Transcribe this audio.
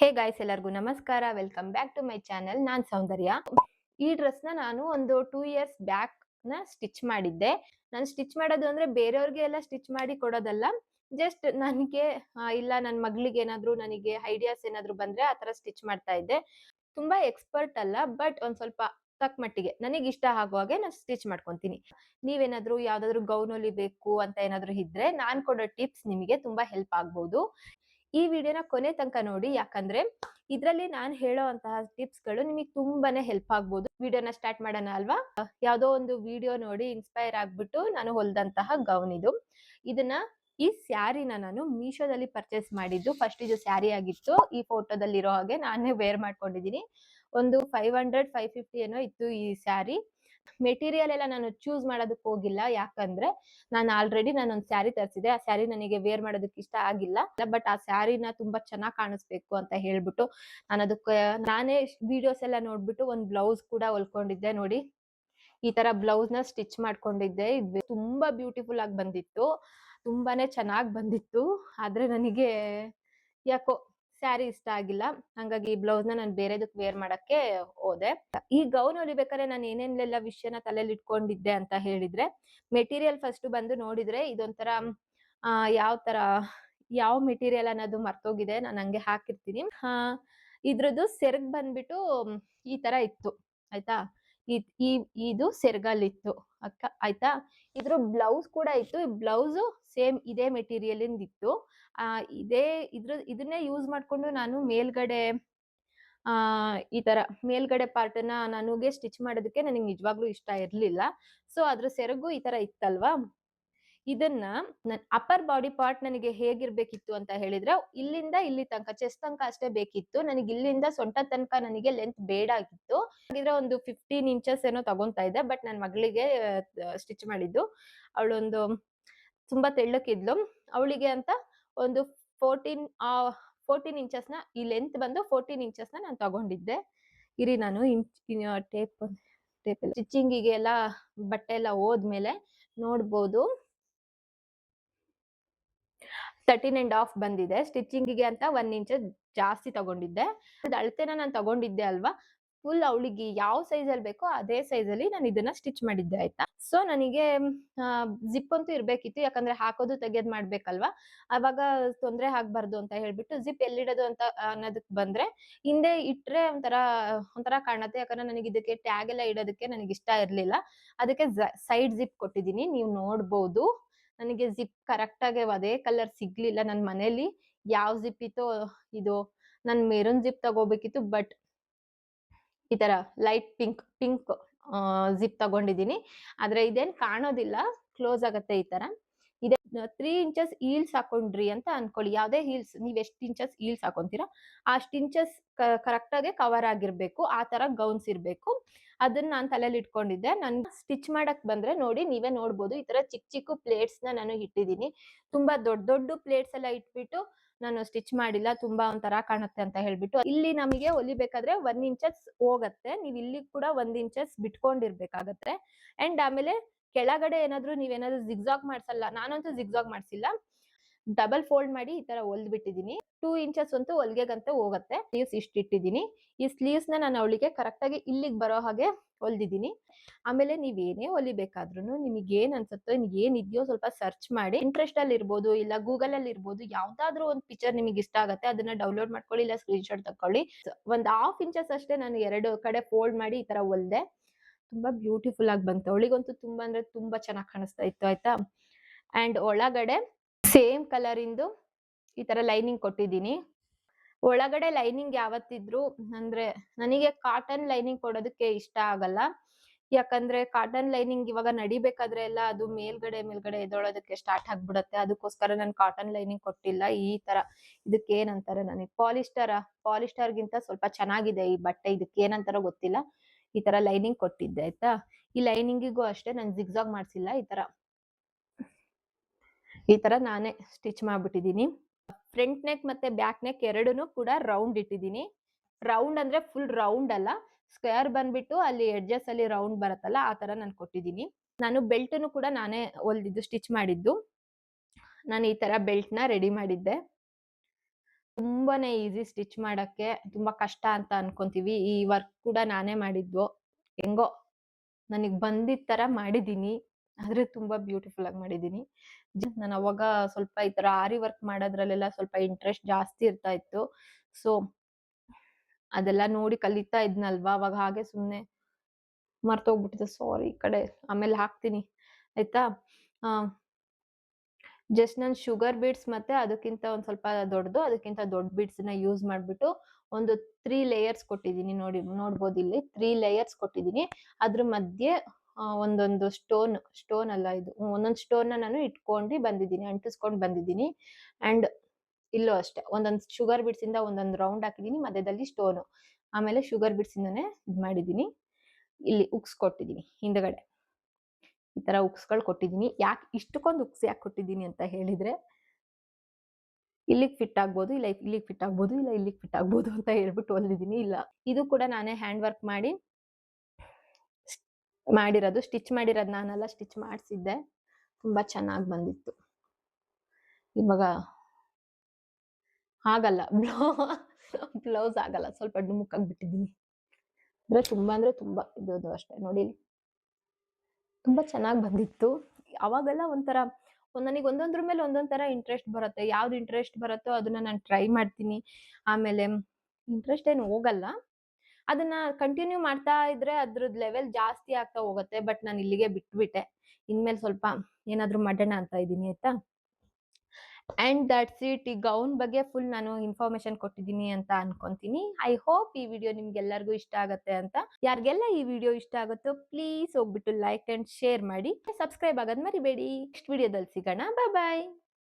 ಹೇ guys ಎಲ್ಲರಿಗೂ ನಮಸ್ಕಾರ. Welcome back to my channel. ನಾನ್ ಸೌಂದರ್ಯ. ಈ ಡ್ರೆಸ್ನ ನಾನು ಒಂದು ಟೂ ಇಯರ್ಸ್ ಬ್ಯಾಕ್ನ ಸ್ಟಿಚ್ ಮಾಡಿದ್ದೆ. ನಾನು ಸ್ಟಿಚ್ ಮಾಡೋದು ಅಂದ್ರೆ ಬೇರೆಯವ್ರಿಗೆ ಎಲ್ಲ ಸ್ಟಿಚ್ ಮಾಡಿ ಕೊಡೋದಲ್ಲ. ಜಸ್ಟ್ ನನಗೆ ಇಲ್ಲ ನನ್ನ ಮಗಳಿಗೆ ಏನಾದ್ರು ನನಗೆ ಐಡಿಯಾಸ್ ಏನಾದ್ರು ಬಂದ್ರೆ ಆತರ ಸ್ಟಿಚ್ ಮಾಡ್ತಾ ಇದ್ದೆ. ತುಂಬಾ ಎಕ್ಸ್ಪರ್ಟ್ ಅಲ್ಲ, ಬಟ್ ಒಂದ್ ಸ್ವಲ್ಪ ತಕ್ಕ ಮಟ್ಟಿಗೆ. ನನಗೆ ಇಷ್ಟ ಆಗುವಾಗೆ ನಾನು ಸ್ಟಿಚ್ ಮಾಡ್ಕೊಂತೀನಿ. ನೀವೇನಾದ್ರೂ ಯಾವ್ದಾದ್ರು ಗೌನ್ ಹೊಲಿಬೇಕು ಅಂತ ಏನಾದ್ರು ಇದ್ರೆ ನಾನ್ ಕೊಡೋ ಟಿಪ್ಸ್ ನಿಮಗೆ ತುಂಬಾ ಹೆಲ್ಪ್ ಆಗ್ಬಹುದು ಈ ವಿಡಿಯೋನ ಕೊನೆ ತನಕ ನೋಡಿ. ಯಾಕಂದ್ರೆ ಇದ್ರಲ್ಲಿ ನಾನು ಹೇಳೋವಂತಹ ಟಿಪ್ಸ್ಗಳು ನಿಮಗೆ ತುಂಬಾನೇ ಹೆಲ್ಪ್ ಆಗ್ಬೋದು. ವಿಡಿಯೋನ ಸ್ಟಾರ್ಟ್ ಮಾಡೋಣ ಅಲ್ವಾ? ಯಾವ್ದೋ ಒಂದು ವಿಡಿಯೋ ನೋಡಿ ಇನ್ಸ್ಪೈರ್ ಆಗ್ಬಿಟ್ಟು ನಾನು ಹೊಲ್ದಂತಹ ಗೌನ್ ಇದು. ಇದನ್ನ ಈ ಸ್ಯಾರಿನ ನಾನು ಮೀಶೋದಲ್ಲಿ ಪರ್ಚೇಸ್ ಮಾಡಿದ್ದು. ಫಸ್ಟ್ ಇದು ಸ್ಯಾರಿ ಆಗಿತ್ತು. ಈ ಫೋಟೋದಲ್ಲಿ ಇರೋ ಹಾಗೆ ನಾನೇ ವೇರ್ ಮಾಡ್ಕೊಂಡಿದ್ದೀನಿ. ಒಂದು ಫೈವ್ ಹಂಡ್ರೆಡ್ ಫೈವ್ ಫಿಫ್ಟಿ ಏನೋ ಇತ್ತು ಈ ಸ್ಯಾರಿ. ಮೆಟೀರಿಯಲ್ ಎಲ್ಲ ನಾನು ಚೂಸ್ ಮಾಡೋದಕ್ಕೆ ಹೋಗಿಲ್ಲ. ಯಾಕಂದ್ರೆ ನಾನು ಆಲ್ರೆಡಿ ನಾನು ಒಂದು ಸ್ಯಾರಿ ತರಿಸಿದೆ ಆ ಸ್ಯಾರಿ ನನಗೆ ವೇರ್ ಮಾಡೋದಕ್ಕೆ ಇಷ್ಟ ಆಗಿಲ್ಲ. ಬಟ್ ಆ ಸ್ಯಾರಿನ ತುಂಬಾ ಚೆನ್ನಾಗಿ ಕಾಣಿಸ್ಬೇಕು ಅಂತ ಹೇಳ್ಬಿಟ್ಟು ನಾನು ಅದಕ್ಕೆ, ನಾನೇ ವಿಡಿಯೋಸ್ ಎಲ್ಲ ನೋಡ್ಬಿಟ್ಟು ಒಂದು ಬ್ಲೌಸ್ ಕೂಡ ಹೊಲ್ಕೊಂಡಿದ್ದೆ ನೋಡಿ. ಈ ತರ ಬ್ಲೌಸ್ನ ಸ್ಟಿಚ್ ಮಾಡ್ಕೊಂಡಿದ್ದೆ. ಇದು ತುಂಬಾ ಬ್ಯೂಟಿಫುಲ್ ಆಗಿ ಬಂದಿತ್ತು. ತುಂಬಾನೇ ಚೆನ್ನಾಗಿ ಬಂದಿತ್ತು. ಆದ್ರೆ ನನಗೆ ಯಾಕೋ ಸ್ಯಾರಿ ಇಷ್ಟ ಆಗಿಲ್ಲ. ಹಂಗಾಗಿ ಬ್ಲೌಸ್ನ ನಾನು ಬೇರೆದಕ್ಕೆ ವೇರ್ ಮಾಡಕ್ಕೆ ಹೋದೆ. ಈ ಗೌನ್ ಹೊಲಿಬೇಕಾದ್ರೆ ನಾನು ಏನೇನೆಲ್ಲ ವಿಷಯನ ತಲೆಯಲ್ಲಿ ಇಟ್ಕೊಂಡಿದ್ದೆ ಅಂತ ಹೇಳಿದ್ರೆ ಮೆಟೀರಿಯಲ್ ಫಸ್ಟ್ ಬಂದು ನೋಡಿದ್ರೆ ಇದೊಂಥರ, ಆ, ಯಾವ ತರ, ಯಾವ ಮೆಟೀರಿಯಲ್ ಅನ್ನೋದು ಮರ್ತೋಗಿದೆ, ನಾನು ಹಂಗೆ ಹಾಕಿರ್ತೀನಿ. ಆ ಇದ್ರದ್ದು ಸೆರ್ಗ್ ಬಂದ್ಬಿಟ್ಟು ಈ ತರ ಇತ್ತು. ಆಯ್ತಾ? ಈ, ಇದು ಸೆರ್ಗಲ್ ಇತ್ತು ಅಕ್ಕ, ಆಯ್ತಾ? ಇದ್ರ ಬ್ಲೌಸ್ ಕೂಡ ಇತ್ತು. ಬ್ಲೌಸ್ ಸೇಮ್ ಇದೇ ಮೆಟೀರಿಯಲ್ ಇತ್ತು ಆ, ಇದೇ ಇದ್ರ, ಇದನ್ನೇ ಯೂಸ್ ಮಾಡ್ಕೊಂಡು ನಾನು ಮೇಲ್ಗಡೆ, ಆ, ಈ ತರ ಮೇಲ್ಗಡೆ ಪಾರ್ಟ್ ನನಗೆ ಸ್ಟಿಚ್ ಮಾಡೋದಕ್ಕೆ ನನಗೆ ನಿಜವಾಗ್ಲೂ ಇಷ್ಟ ಇರ್ಲಿಲ್ಲ. ಸೊ, ಅದ್ರ ಸೆರಗು ಈ ತರ ಇತ್ತಲ್ವಾ? ಇದನ್ನ ನನ್ ಅಪ್ಪರ್ ಬಾಡಿ ಪಾರ್ಟ್ ನನಗೆ ಹೇಗಿರ್ಬೇಕಿತ್ತು ಅಂತ ಹೇಳಿದ್ರೆ, ಇಲ್ಲಿಂದ ಇಲ್ಲಿ ತನಕ, ಚೆಸ್ಟ್ ತನಕ ಅಷ್ಟೇ ಬೇಕಿತ್ತು. ನನಗೆ ಇಲ್ಲಿಂದ ಸೊಂಟ ತನಕ ನನಗೆ ಲೆಂತ್ ಬೇಡ ಆಗಿತ್ತು ಹಾಗಿದ್ರೆ ಒಂದು ಫಿಫ್ಟೀನ್ ಇಂಚಸ್ ಏನೋ ತಗೊಂತಾ ಇದ್ದೆ ಬಟ್ ನನ್ನ ಮಗಳಿಗೆ ಸ್ಟಿಚ್ ಮಾಡಿದ್ದು. ಅವಳೊಂದು ತುಂಬಾ ತೆಳ್ಳಕ್ಕಿದ್ಲು ಅವಳಿಗೆ ಅಂತ ಒಂದು ಫೋರ್ಟೀನ್ ಆ ಫೋರ್ಟೀನ್ ಇಂಚಸ್ನ ಈ ಲೆಂತ್ ಬಂದು ಫೋರ್ಟೀನ್ ಇಂಚಸ್ನ ನಾನು ತಗೊಂಡಿದ್ದೆ. ಇರಿ ನಾನು ಟೇಪ್ ಟೇಪ್ ಸ್ಟಿಚಿಂಗಿಗೆ ಎಲ್ಲ ಬಟ್ಟೆ ಎಲ್ಲ ಹೋದ್ಮೇಲೆ ನೋಡ್ಬೋದು. ತರ್ಟೀನ್ ಅಂಡ್ ಹಾಫ್ ಬಂದಿದೆ. ಸ್ಟಿಚಿಂಗಿಗೆ ಅಂತ ಒಂದ್ ಇಂಚ್ ಜಾಸ್ತಿ ತಗೊಂಡಿದ್ದೆ. ಅದ್ ಅಳತೆನ ನಾನು ತಗೊಂಡಿದ್ದೆ ಅಲ್ವಾ? ಫುಲ್ ಅವಳಿಗೆ ಯಾವ ಸೈಜ್ ಅಲ್ಲಿ ಬೇಕೋ ಅದೇ ಸೈಜ್ ಅಲ್ಲಿ ನಾನು ಇದನ್ನ ಸ್ಟಿಚ್ ಮಾಡಿದ್ದೆ, ಆಯ್ತಾ? ಸೊ ನನಗೆ ಜಿಪ್ ಅಂತೂ ಇರ್ಬೇಕಿತ್ತು. ಯಾಕಂದ್ರೆ ಹಾಕೋದು ತೆಗೆಯೋದ್ ಮಾಡ್ಬೇಕಲ್ವಾ? ಅವಾಗ ತೊಂದ್ರೆ ಆಗ್ಬಾರ್ದು ಅಂತ ಹೇಳ್ಬಿಟ್ಟು ಜಿಪ್ ಎಲ್ಲಿಡೋದು ಅಂತ ಅನ್ನೋದಕ್ ಬಂದ್ರೆ, ಹಿಂದೆ ಇಟ್ರೆ ಒಂಥರ ಒಂಥರ ಕಾಣತ್ತೆ. ಯಾಕಂದ್ರೆ ನನಗೆ ಇದಕ್ಕೆ ಟ್ಯಾಗ್ ಎಲ್ಲ ಇಡೋದಕ್ಕೆ ನನಗೆ ಇಷ್ಟ ಇರ್ಲಿಲ್ಲ. ಅದಕ್ಕೆ ಸೈಡ್ ಜಿಪ್ ಕೊಟ್ಟಿದ್ದೀನಿ. ನೀವು ನೋಡ್ಬೋದು. ನನಗೆ ಜಿಪ್ ಕರೆಕ್ಟ್ ಆಗಿ ಅದೇ ಕಲರ್ ಸಿಗ್ಲಿಲ್ಲ ನನ್ನ ಮನೇಲಿ. ಯಾವ ಜಿಪ್ ಇತ್ತು ಇದು ನನ್ ಮೆರೂನ್ ಜಿಪ್ ತಗೋಬೇಕಿತ್ತು, ಬಟ್ ಈ ತರ ಲೈಟ್ ಪಿಂಕ್ ಪಿಂಕ್ ಜಿಪ್ ತಗೊಂಡಿದ್ದೀನಿ. ಆದ್ರೆ ಇದೇನ್ ಕಾಣೋದಿಲ್ಲ, ಕ್ಲೋಸ್ ಆಗತ್ತೆ ಈ ತರ. ಇದೆ. ತ್ರೀ ಇಂಚಸ್ ಹೀಲ್ಸ್ ಹಾಕೊಂಡ್ರಿ ಅಂತ ಅನ್ಕೊಳ್ಳಿ. ಯಾವ್ದೇ ಹೀಲ್ಸ್ ನೀವ್ ಎಷ್ಟ್ ಇಂಚಸ್ ಹೀಲ್ಸ್ ಹಾಕೊಂತೀರಾ, ಅಷ್ಟ್ ಇಂಚಸ್ ಕರೆಕ್ಟ್ ಆಗಿ ಕವರ್ ಆಗಿರ್ಬೇಕು. ಆ ತರ ಗೌನ್ಸ್ ಇರ್ಬೇಕು. ಅದನ್ನ ನಾನು ತಲೆಯಲ್ಲಿ ಇಟ್ಕೊಂಡಿದ್ದೆ. ನನ್ ಸ್ಟಿಚ್ ಮಾಡಕ್ ಬಂದ್ರೆ ನೋಡಿ, ನೀವೇ ನೋಡ್ಬೋದು. ಈ ತರ ಚಿಕ್ಕ ಚಿಕ್ಕ ಪ್ಲೇಟ್ಸ್ನ ನಾನು ಇಟ್ಟಿದ್ದೀನಿ. ತುಂಬಾ ದೊಡ್ಡ ದೊಡ್ಡ ಪ್ಲೇಟ್ಸ್ ಎಲ್ಲ ಇಟ್ಬಿಟ್ಟು ನಾನು ಸ್ಟಿಚ್ ಮಾಡಿಲ್ಲ. ತುಂಬಾ ಒಂಥರ ಕಾಣುತ್ತೆ ಅಂತ ಹೇಳ್ಬಿಟ್ಟು. ಇಲ್ಲಿ ನಮಗೆ ಹೊಲಿಬೇಕಾದ್ರೆ ಒನ್ ಇಂಚಸ್ ಹೋಗತ್ತೆ. ನೀವ್ ಇಲ್ಲಿ ಕೂಡ ಒಂದ್ ಇಂಚಸ್ ಬಿಟ್ಕೊಂಡಿರ್ಬೇಕಾಗತ್ತೆ. ಅಂಡ್ ಆಮೇಲೆ ಕೆಳಗಡೆ ಏನಾದ್ರು ನೀವೇನಾದ್ರು ಜಿಗ್ಜಾಗ್ ಮಾಡ್ಸಲ್ಲ, ನಾನಂತೂ ಜಿಗ್ಜಾಗ್ ಮಾಡ್ಸಿಲ್ಲ. ಡಬಲ್ ಫೋಲ್ಡ್ ಮಾಡಿ ಈ ತರ ಹೊಲ್ದ್ ಬಿಟ್ಟಿದೀನಿ ಟೂ ಇಂಚಸ್ ಅಂತೂ ಹೊಲ್ಗೆಗಂತ ಹೋಗತ್ತೆ. ಸ್ಲೀವ್ಸ್ ಇಷ್ಟ ಇಟ್ಟಿದ್ದೀನಿ ಈ ಸ್ಲೀವ್ಸ್ನ ನಾನು ಅವಳಿಗೆ ಕರೆಕ್ಟ್ ಆಗಿ ಇಲ್ಲಿಗೆ ಬರೋ ಹಾಗೆ ಹೊಲ್ದಿದ್ದೀನಿ ಆಮೇಲೆ ನೀವ್ ಏನೇ ಹೊಲಿಬೇಕಾದ್ರೂ ನಿಮಗೆ ಏನ್ ಅನ್ಸುತ್ತೋ ಏನ್ ಇದೆಯೋ ಸ್ವಲ್ಪ ಸರ್ಚ್ ಮಾಡಿ. ಇಂಟ್ರೆಸ್ಟ್ ಅಲ್ಲಿ ಇರ್ಬೋದು ಇಲ್ಲ ಗೂಗಲ್ ಅಲ್ಲಿ ಇರ್ಬೋದು, ಯಾವ್ದಾದ್ರು ಒಂದು ಪಿಕ್ಚರ್ ನಿಮಗೆ ಇಷ್ಟ ಆಗುತ್ತೆ, ಅದನ್ನ ಡೌನ್ಲೋಡ್ ಮಾಡ್ಕೊಳ್ಳಿ ಇಲ್ಲ ಸ್ಕ್ರೀನ್ ಶಾಟ್ ತಕೊಳ್ಳಿ ಒಂದ್ ಹಾಫ್ ಇಂಚಸ್ ಅಷ್ಟೇ ನಾನು ಎರಡು ಕಡೆ ಫೋಲ್ಡ್ ಮಾಡಿ ಈ ತರ ಹೊಲ್ದೆ. ತುಂಬಾ ಬ್ಯೂಟಿಫುಲ್ ಆಗಿ ಬಂತು. ಅವಳಿಗಂತೂ ತುಂಬಾ ಅಂದ್ರೆ ತುಂಬಾ ಚೆನ್ನಾಗಿ ಕಾಣಿಸ್ತಾ ಇತ್ತು, ಆಯ್ತಾ? ಅಂಡ್ ಒಳಗಡೆ ಸೇಮ್ ಕಲರ್ ಇಂದು ಈ ತರ ಲೈನಿಂಗ್ ಕೊಟ್ಟಿದ್ದೀನಿ. ಒಳಗಡೆ ಲೈನಿಂಗ್ ಯಾವತ್ತಿದ್ರು ಅಂದ್ರೆ ನನಗೆ ಕಾಟನ್ ಲೈನಿಂಗ್ ಕೊಡೋದಕ್ಕೆ ಇಷ್ಟ ಆಗಲ್ಲ. ಯಾಕಂದ್ರೆ ಕಾಟನ್ ಲೈನಿಂಗ್ ಇವಾಗ ನಡಿಬೇಕಾದ್ರೆ ಎಲ್ಲ ಅದು ಮೇಲ್ಗಡೆ ಮೇಲ್ಗಡೆ ಎದೊಳೋದಕ್ಕೆ ಸ್ಟಾರ್ಟ್ ಆಗ್ಬಿಡತ್ತೆ. ಅದಕ್ಕೋಸ್ಕರ ನಾನು ಕಾಟನ್ ಲೈನಿಂಗ್ ಕೊಟ್ಟಿಲ್ಲ. ಈ ತರ ಇದಕ್ಕೆ ಏನಂತಾರೆ ನನಗೆ ಪಾಲಿಸ್ಟರ್ ಪಾಲಿಸ್ಟರ್ ಗಿಂತ ಸ್ವಲ್ಪ ಚೆನ್ನಾಗಿದೆ ಈ ಬಟ್ಟೆ. ಇದಕ್ಕೆ ಏನಂತಾರೋ ಗೊತ್ತಿಲ್ಲ. ಈ ತರ ಲೈನಿಂಗ್ ಕೊಟ್ಟಿದ್ದೆ, ಆಯ್ತಾ? ಈ ಲೈನಿಂಗಿಗೂ ಅಷ್ಟೇ ನಾನು ಜಿಗ್ಜಾಗ್ ಮಾಡ್ಸಿಲ್ಲ ಈ ತರ. ಈ ತರ ನಾನೇ ಸ್ಟಿಚ್ ಮಾಡ್ಬಿಟ್ಟಿದ್ದೀನಿ. ಫ್ರಂಟ್ ನೆಕ್ ಮತ್ತೆ ಬ್ಯಾಕ್ ನೆಕ್ ಎರಡೂ ಕೂಡ ರೌಂಡ್ ಇಟ್ಟಿದ್ದೀನಿ. ರೌಂಡ್ ಅಂದ್ರೆ ಫುಲ್ ರೌಂಡ್ ಅಲ್ಲ, ಸ್ಕ್ವೇರ್ ಬಂದ್ಬಿಟ್ಟು ಅಲ್ಲಿ ಎಡ್ಜಸ್ ಅಲ್ಲಿ ರೌಂಡ್ ಬರುತ್ತಲ್ಲ, ಆ ತರ ನಾನು ಕೊಟ್ಟಿದ್ದೀನಿ. ನಾನು ಬೆಲ್ಟ್ ಕೂಡ ನಾನೇ ಹೊಲ್ದಿದ್ದು, ಸ್ಟಿಚ್ ಮಾಡಿದ್ದು. ನಾನು ಈ ತರ ಬೆಲ್ಟ್ನ ರೆಡಿ ಮಾಡಿದ್ದೆ. ತುಂಬಾನೇ ಈಸಿ ಸ್ಟಿಚ್ ಮಾಡಕ್ಕೆ. ತುಂಬಾ ಕಷ್ಟ ಅಂತ ಅನ್ಕೊಂತೀವಿ. ಈ ವರ್ಕ್ ಕೂಡ ನಾನೇ ಮಾಡಿದ್ವು ಹೆಂಗೋ ನನಗ್ ಬಂದಿದ್ ತರ ಮಾಡಿದೀನಿ. ಆದ್ರೆ ತುಂಬಾ ಬ್ಯೂಟಿಫುಲ್ ಆಗಿ ಮಾಡಿದೀನಿ. ನಾನು ಅವಾಗ ಸ್ವಲ್ಪ ಈ ತರ ಆರಿ ವರ್ಕ್ ಮಾಡೋದ್ರಲ್ಲೆಲ್ಲ ಸ್ವಲ್ಪ ಇಂಟ್ರೆಸ್ಟ್ ಜಾಸ್ತಿ ಇರ್ತಾ ಇತ್ತು. ಸೊ ಅದೆಲ್ಲ ನೋಡಿ ಕಲಿತಾ ಇದ್ನಲ್ವಾ ಅವಾಗ ಹಾಗೆ ಸುಮ್ನೆ ಮರ್ತೋಗ್ಬಿಟ್ಟಿದೆ ಸಾರಿ ಈ ಕಡೆ ಆಮೇಲೆ ಹಾಕ್ತೀನಿ ಆಯ್ತಾ ಜಸ್ಟ್ ನಾನು ಶುಗರ್ ಬೀಡ್ಸ್ ಮತ್ತೆ ಅದಕ್ಕಿಂತ ಒಂದ್ ಸ್ವಲ್ಪ ದೊಡ್ಡದು, ಅದಕ್ಕಿಂತ ದೊಡ್ಡ ಬೀಡ್ಸ್ನ ಯೂಸ್ ಮಾಡ್ಬಿಟ್ಟು ಒಂದು ತ್ರೀ ಲೇಯರ್ಸ್ ಕೊಟ್ಟಿದ್ದೀನಿ ನೋಡಿ, ನೋಡ್ಬೋದು ಇಲ್ಲಿ. ತ್ರೀ ಲೇಯರ್ಸ್ ಕೊಟ್ಟಿದ್ದೀನಿ. ಅದ್ರ ಮಧ್ಯೆ ಒಂದೊಂದು ಸ್ಟೋನ್ ಸ್ಟೋನ್ ಅಲ್ಲ ಇದು. ಒಂದೊಂದು ಸ್ಟೋನ್ನ ನಾನು ಇಟ್ಕೊಂಡು ಬಂದಿದ್ದೀನಿ, ಅಂಟಿಸ್ಕೊಂಡು ಬಂದಿದ್ದೀನಿ. ಅಂಡ್ ಇಲ್ಲೂ ಅಷ್ಟೇ, ಒಂದೊಂದು ಶುಗರ್ ಇಂದ ಒಂದೊಂದು ರೌಂಡ್ ಹಾಕಿದೀನಿ ಮಧ್ಯದಲ್ಲಿ ಸ್ಟೋನ್ ಆಮೇಲೆ ಶುಗರ್ ಇಂದಾನೆ ಇದ್ ಮಾಡಿದೀನಿ ಇಲ್ಲಿ ಉಕ್ಸ್ ಕೊಟ್ಟಿದೀನಿ ಹಿಂದ್ಗಡೆ. ಈ ತರ ಉಕ್ಸ್ಗಳು ಕೊಟ್ಟಿದ್ದೀನಿ. ಯಾಕೆ ಇಷ್ಟಕ್ಕೊಂದು ಉಕ್ಸ್ ಯಾಕೆ ಕೊಟ್ಟಿದ್ದೀನಿ ಅಂತ ಹೇಳಿದ್ರೆ, ಇಲ್ಲಿಗೆ ಫಿಟ್ ಆಗ್ಬೋದು, ಇಲ್ಲ ಇಲ್ಲಿಗೆ ಫಿಟ್ ಆಗ್ಬೋದು, ಇಲ್ಲ ಇಲ್ಲಿಗೆ ಫಿಟ್ ಆಗ್ಬೋದು ಅಂತ ಹೇಳ್ಬಿಟ್ಟು ಹೊಲಿದಿದ್ದೀನಿ. ಇಲ್ಲ, ಇದು ಕೂಡ ನಾನೇ ಹ್ಯಾಂಡ್ ವರ್ಕ್ ಮಾಡಿ ಮಾಡಿರೋದು, ಸ್ಟಿಚ್ ಮಾಡಿರೋದು ನಾನೆಲ್ಲ, ಸ್ಟಿಚ್ ಮಾಡಿಸಿದ್ದೆ. ತುಂಬಾ ಚೆನ್ನಾಗಿ ಬಂದಿತ್ತು. ಇವಾಗ ಆಗಲ್ಲ. ಬ್ಲೌಸ್ ಆಗಲ್ಲ. ಸ್ವಲ್ಪ ಡುಮುಕ್ಕಾಗಿ ಬಿಟ್ಟಿದ್ದೀನಿ. ಅಂದ್ರೆ ತುಂಬಾ ಅಂದ್ರೆ ತುಂಬಾ ಇದು ಅಷ್ಟೇ. ನೋಡಿ. ತುಂಬಾ ಚೆನ್ನಾಗಿ ಬಂದಿತ್ತು. ಅವಾಗೆಲ್ಲ ಒಂಥರ ನನಗೆ ಒಂದೊಂದ್ರ ಮೇಲೆ ಒಂದೊಂದ್ ತರ ಇಂಟ್ರೆಸ್ಟ್ ಬರುತ್ತೆ. ಯಾವ್ದು ಇಂಟ್ರೆಸ್ಟ್ ಬರುತ್ತೋ ಅದನ್ನ ನಾನು ಟ್ರೈ ಮಾಡ್ತೀನಿ. ಆಮೇಲೆ ಇಂಟ್ರೆಸ್ಟ್ ಏನು ಹೋಗಲ್ಲ. ಅದನ್ನ ಕಂಟಿನ್ಯೂ ಮಾಡ್ತಾ ಇದ್ರೆ ಅದ್ರದ್ ಲೆವೆಲ್ ಜಾಸ್ತಿ ಆಗ್ತಾ ಹೋಗುತ್ತೆ. ಬಟ್ ನಾನು ಇಲ್ಲಿಗೆ ಬಿಟ್ಬಿಟ್ಟೆ. ಇನ್ಮೇಲೆ ಸ್ವಲ್ಪ ಏನಾದ್ರೂ ಮಾಡೋಣ ಅಂತ ಇದ್ದೀನಿ ಆಯ್ತಾ? ಅಂಡ್ ದಟ್ಸ್ ಇಟ್ ಈ ಗೌನ್ ಬಗ್ಗೆ ಫುಲ್ ನಾನು ಇನ್ಫಾರ್ಮೇಶನ್ ಕೊಟ್ಟಿದ್ದೀನಿ ಅಂತ ಅನ್ಕೊಂತೀನಿ. ಐ ಹೋಪ್ ಈ ವಿಡಿಯೋ ನಿಮ್ಗೆಲ್ಲರಿಗೂ ಇಷ್ಟ ಆಗುತ್ತೆ ಅಂತ. ಯಾರಿಗೆಲ್ಲ ಈ ವಿಡಿಯೋ ಇಷ್ಟ ಆಗುತ್ತೋ ಪ್ಲೀಸ್ ಹೋಗ್ಬಿಟ್ಟು ಲೈಕ್ ಅಂಡ್ ಶೇರ್ ಮಾಡಿ. ಸಬ್ಸ್ಕ್ರೈಬ್ ಆಗೋದ್ ಮರಿಬೇಡಿ. ನೆಕ್ಸ್ಟ್ ವಿಡಿಯೋದಲ್ಲಿ ಸಿಗೋಣ. ಬಾಯ್ ಬಾಯ್